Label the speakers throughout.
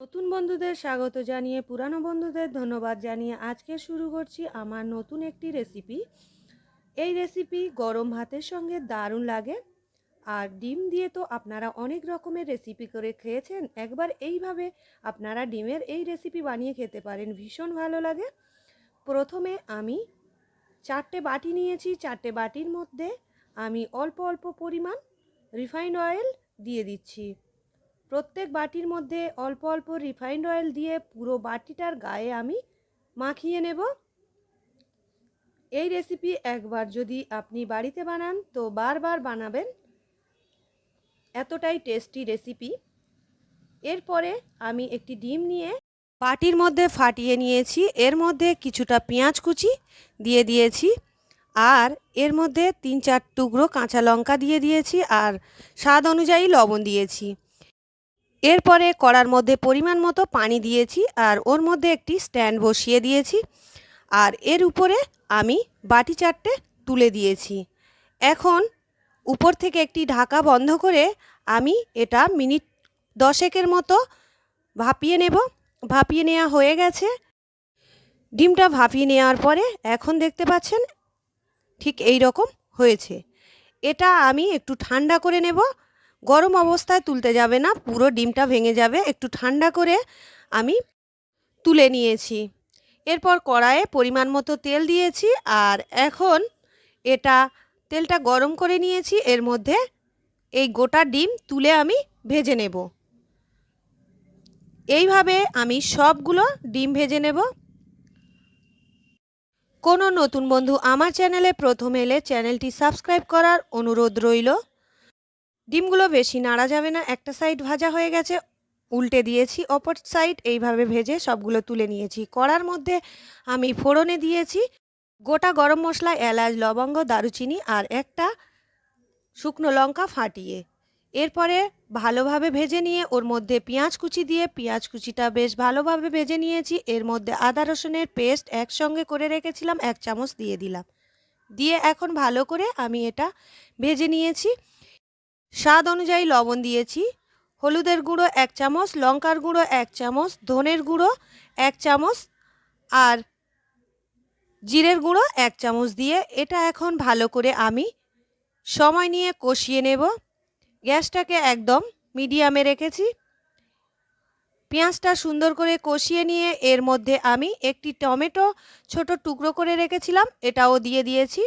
Speaker 1: নতুন বন্ধুদের স্বাগত জানিয়ে, পুরানো বন্ধুদের ধন্যবাদ জানিয়ে আজকে শুরু করছি আমার নতুন একটি রেসিপি এই রেসিপি গরম ভাতের সঙ্গে দারুণ লাগে। আর ডিম দিয়ে তো আপনারা অনেক রকমের রেসিপি করে খেয়েছেন। একবার এইভাবে আপনারা ডিমের এই রেসিপি বানিয়ে খেতে পারেন, ভীষণ ভালো লাগে। প্রথমে আমি চারটে বাটি নিয়েছি। চারটে বাটির মধ্যে আমি অল্প অল্প পরিমাণ রিফাইন্ড অয়েল দিয়ে দিচ্ছি। প্রত্যেক বাটির মধ্যে অল্প অল্প রিফাইন্ড অয়েল দিয়ে পুরো বাটিটার গায়ে আমি মাখিয়ে নেব। এই রেসিপি একবার যদি আপনি বাড়িতে বানান, তো বারবার বানাবেন। এতটাই টেস্টি রেসিপি। এরপরে আমি একটি ডিম নিয়ে বাটির মধ্যে ফাটিয়ে নিয়েছি। এর মধ্যে কিছুটা পেঁয়াজ কুচি দিয়ে দিয়েছি আর এর মধ্যে তিন চার টুকরো কাঁচা লঙ্কা দিয়ে দিয়েছি আর স্বাদ অনুযায়ী লবণ দিয়েছি। এরপরে কড়ার মধ্যে পরিমাণ মতো পানি দিয়েছি আর ওর মধ্যে একটি স্ট্যান্ড বসিয়ে দিয়েছি। আর এর উপরে আমি বাটি চারটে তুলে দিয়েছি। এখন উপর থেকে একটি ঢাকা বন্ধ করে আমি এটা মিনিট দশেকের মতো ভাপিয়ে নেব। ভাপিয়ে নেওয়া হয়ে গেছে। ডিমটা ভাপিয়ে নেওয়ার পরে এখন দেখতে পাচ্ছেন ঠিক এই রকম হয়েছে। এটা আমি একটু ঠান্ডা করে নেব। গরম অবস্থায় তুলতে যাবে না, পুরো ডিমটা ভেঙে যাবে। একটু ঠান্ডা করে আমি তুলে নিয়েছি। এরপর কড়াইয়ে পরিমাণ মতো তেল দিয়েছি আর এখন এটা, তেলটা গরম করে নিয়েছি। এর মধ্যে এই গোটা ডিম তুলে আমি ভেজে নেব। এইভাবে আমি সবগুলো ডিম ভেজে নেব। কোনো নতুন বন্ধু আমার চ্যানেলে প্রথম এলে চ্যানেলটি সাবস্ক্রাইব করার অনুরোধ রইল। ডিমগুলো বেশি নাড়া যাবে না, একটা সাইড ভাজা হয়ে গেছে, উল্টে দিয়েছি, অপর সাইড এইভাবে ভেজে সবগুলো তুলে নিয়েছি। কড়ার মধ্যে আমি ফোড়নে দিয়েছি, গোটা গরম মশলা, এলাচ, লবঙ্গ, দারুচিনি আর একটা শুকনো লঙ্কা ফাটিয়ে। এরপরে ভালোভাবে ভেজে নিয়ে ওর মধ্যে পেঁয়াজ কুচি দিয়ে, পেঁয়াজ কুচিটা বেশ ভালোভাবে ভেজে নিয়েছি, এর মধ্যে আদা রসুনের পেস্ট একসঙ্গে করে রেখেছিলাম, এক চামচ দিয়ে দিলাম। দিয়ে এখন ভালো করে আমি এটা ভেজে নিয়েছি। স্বাদ অনুযায়ী লবণ দিয়েছি। হলুদের গুঁড়ো এক চামচ, লঙ্কার গুঁড়ো এক চামচ, ধনের গুঁড়ো এক চামচ আর জিরের গুঁড়ো এক চামচ দিয়ে এটা এখন ভালো করে আমি সময় নিয়ে কষিয়ে নেব। গ্যাসটাকে একদম মিডিয়ামে রেখেছি। পেঁয়াজটা সুন্দর করে কষিয়ে নিয়ে এর মধ্যে আমি একটি টমেটো ছোট টুকরো করে রেখেছিলাম, এটাও দিয়ে দিয়েছি।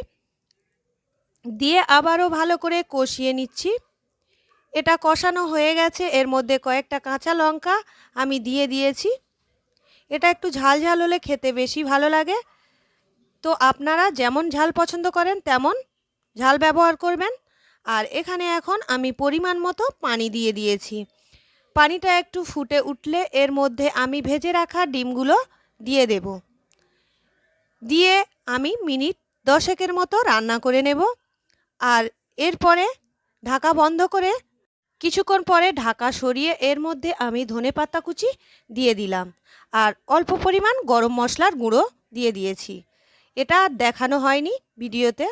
Speaker 1: দিয়ে আবারও ভালো করে কষিয়ে নিচ্ছি। এটা কষানো হয়ে গেছে। এর মধ্যে কয়েকটা কাঁচা লঙ্কা আমি দিয়ে দিয়েছি। এটা একটু ঝাল ঝাল হলে খেতে বেশি ভালো লাগে। তো আপনারা যেমন ঝাল পছন্দ করেন, তেমন ঝাল ব্যবহার করবেন। আর এখানে এখন আমি পরিমাণ মতো পানি দিয়ে দিয়েছি। পানিটা একটু ফুটে উঠলে এর মধ্যে আমি ভেজে রাখা ডিমগুলো দিয়ে দেব। দিয়ে আমি মিনিট দশেকের মতো রান্না করে নেব। আর এরপরে ঢাকা বন্ধ করে কিছুক্ষণ পরে ঢাকা সরিয়ে এর মধ্যে আমি ধনে পাতা কুচি দিয়ে দিলাম আর অল্প পরিমাণ গরম মশলার গুঁড়ো দিয়ে দিয়েছি। এটা দেখানো হয়নি ভিডিওতে।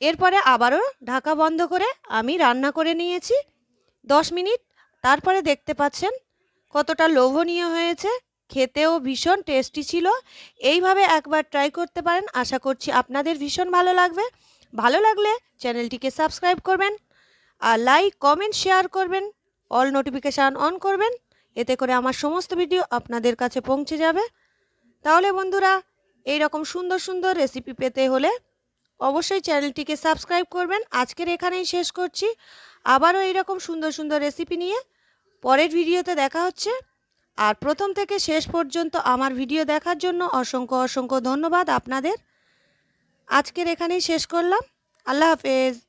Speaker 1: এরপরে আবারও ঢাকা বন্ধ করে আমি রান্না করে নিয়েছি। দশ মিনিট। তারপরে দেখতে পাচ্ছেন কতটা লোভনীয় হয়েছে। খেতেও ভীষণ টেস্টি ছিল। এইভাবে একবার ট্রাই করতে পারেন। আশা করছি আপনাদের ভীষণ ভালো লাগবে। ভালো লাগলে চ্যানেলটিকে সাবস্ক্রাইব করবেন। আর লাইক কমেন্ট শেয়ার করবেন। অল নোটিফিকেশান অন করবেন। এতে করে আমার সমস্ত ভিডিও আপনাদের কাছে পৌঁছে যাবে। তাহলে বন্ধুরা এই রকম সুন্দর সুন্দর রেসিপি পেতে হলে অবশ্যই চ্যানেলটিকে সাবস্ক্রাইব করবেন। আজকের এখানেই শেষ করছি। আবারও এইরকম সুন্দর সুন্দর রেসিপি নিয়ে পরের ভিডিওতে দেখা হচ্ছে। আর প্রথম থেকে শেষ পর্যন্ত আমার ভিডিও দেখার জন্য অসংখ্য অসংখ্য ধন্যবাদ আপনাদের। আজকের এখানেই শেষ করলাম। আল্লাহ হাফেজ।